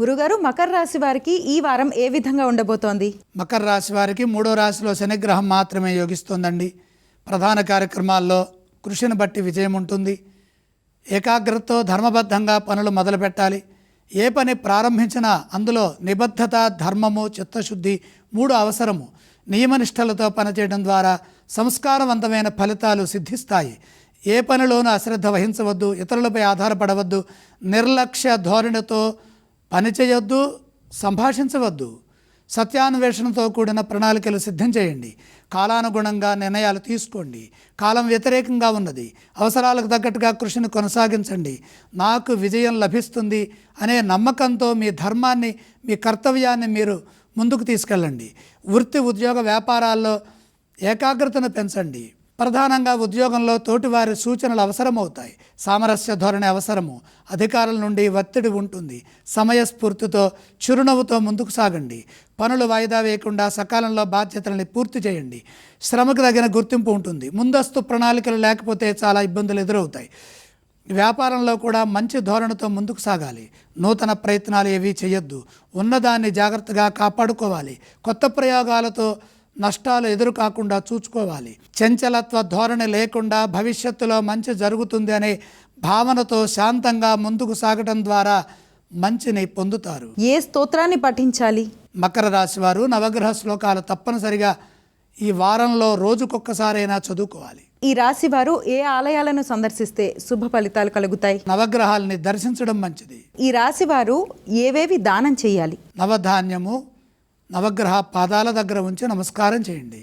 గురుగారు మకర రాశి వారికి ఈ వారం ఏ విధంగా ఉండబోతోంది? మకర రాశి వారికి మూడో రాశిలో శనిగ్రహం మాత్రమే యోగిస్తోందండి. ప్రధాన కార్యక్రమాల్లో కృషిని బట్టి విజయం ఉంటుంది. ఏకాగ్రతతో ధర్మబద్ధంగా పనులు మొదలుపెట్టాలి ఏ పని ప్రారంభించినా అందులో నిబద్ధత ధర్మము చిత్తశుద్ధి మూడు అవసరము. నియమనిష్టలతో పనిచేయడం ద్వారా సంస్కారవంతమైన ఫలితాలు సిద్ధిస్తాయి. ఏ పనిలోనూ అశ్రద్ధ వహించవద్దు ఇతరులపై ఆధారపడవద్దు. నిర్లక్ష్య ధోరణితో పనిచేయొద్దు సంభాషించవద్దు. సత్యాన్వేషణతో కూడిన ప్రణాళికలు సిద్ధం చేయండి. కాలానుగుణంగా నిర్ణయాలు తీసుకోండి. కాలం వ్యతిరేకంగా ఉన్నది. అవసరాలకు తగ్గట్టుగా కృషిని కొనసాగించండి. నాకు విజయం లభిస్తుంది అనే నమ్మకంతో మీ ధర్మాన్ని మీ కర్తవ్యాన్ని మీరు ముందుకు తీసుకెళ్ళండి. వృత్తి ఉద్యోగ వ్యాపారాల్లో ఏకాగ్రతను పెంచండి. ప్రధానంగా ఉద్యోగంలో తోటివారి సూచనలు అవసరమవుతాయి. సామరస్య ధోరణి అవసరము. అధికారుల నుండి ఒత్తిడి ఉంటుంది. సమయస్ఫూర్తితో చిరునవ్వుతో ముందుకు సాగండి. పనులు వాయిదా వేయకుండా సకాలంలో బాధ్యతలని పూర్తి చేయండి. శ్రమకు తగిన గుర్తింపు ఉంటుంది. ముందస్తు ప్రణాళికలు లేకపోతే చాలా ఇబ్బందులు ఎదురవుతాయి. వ్యాపారంలో కూడా మంచి ధోరణితో ముందుకు సాగాలి. నూతన ప్రయత్నాలు ఏవీ చేయొద్దు. ఉన్నదాన్ని జాగ్రత్తగా కాపాడుకోవాలి. కొత్త ప్రయోగాలతో నష్టాలు ఎదురు కాకుండా చూసుకోవాలి చంచలత్వ ధోరణి లేకుండా భవిష్యత్తులో మంచి జరుగుతుంది అనే భావనతో శాంతంగా ముందుకు సాగటం ద్వారా మంచిని పొందుతారు. ఏ స్తోత్రాన్ని పఠించాలి? మకర రాశి వారు నవగ్రహ శ్లోకాలు తప్పనిసరిగా ఈ వారంలో రోజుకొక్కసారైనా చదువుకోవాలి. ఈ రాశి వారు ఏ ఆలయాలను సందర్శిస్తే శుభ ఫలితాలు కలుగుతాయి? నవగ్రహాల్ని దర్శించడం మంచిది. ఈ రాశి వారు ఏవేవి దానం చేయాలి? నవధాన్యము నవగ్రహ పాదాల దగ్గర ఉంచి నమస్కారం చేయండి.